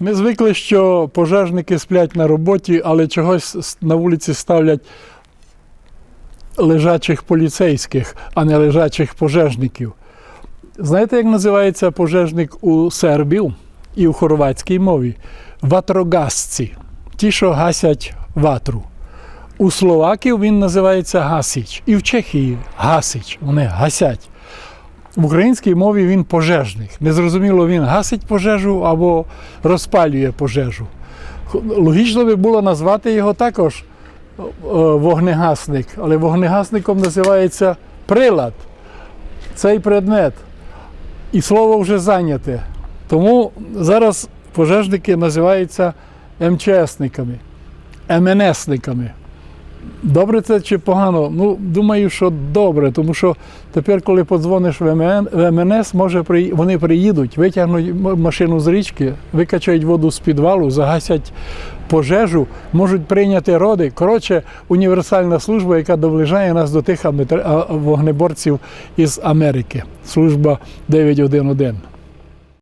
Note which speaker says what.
Speaker 1: Ми звикли, що пожежники сплять на роботі, але чогось на вулиці ставлять лежачих поліцейських, а не лежачих пожежників. Знаєте, як називається пожежник у сербів і у хорватській мові? Ватрогасці. Ті, що гасять ватру. У словаків він називається гасіч. І в Чехії гасіч. Вони гасять. В українській мові він пожежник. Незрозуміло, він гасить пожежу або розпалює пожежу. Логічно би було назвати його також е, вогнегасник, але вогнегасником називається прилад, цей предмет. І слово вже зайняте. Тому зараз пожежники називаються МЧСниками, МНСниками. Добре це чи погано? Ну, думаю, що добре, тому що тепер, коли подзвониш в, МН, в МНС, може при- вони приїдуть, витягнуть машину з річки, викачають воду з підвалу, загасять пожежу, можуть прийняти роди. Коротше, універсальна служба, яка доближає нас до тих вогнеборців із Америки. Служба 911.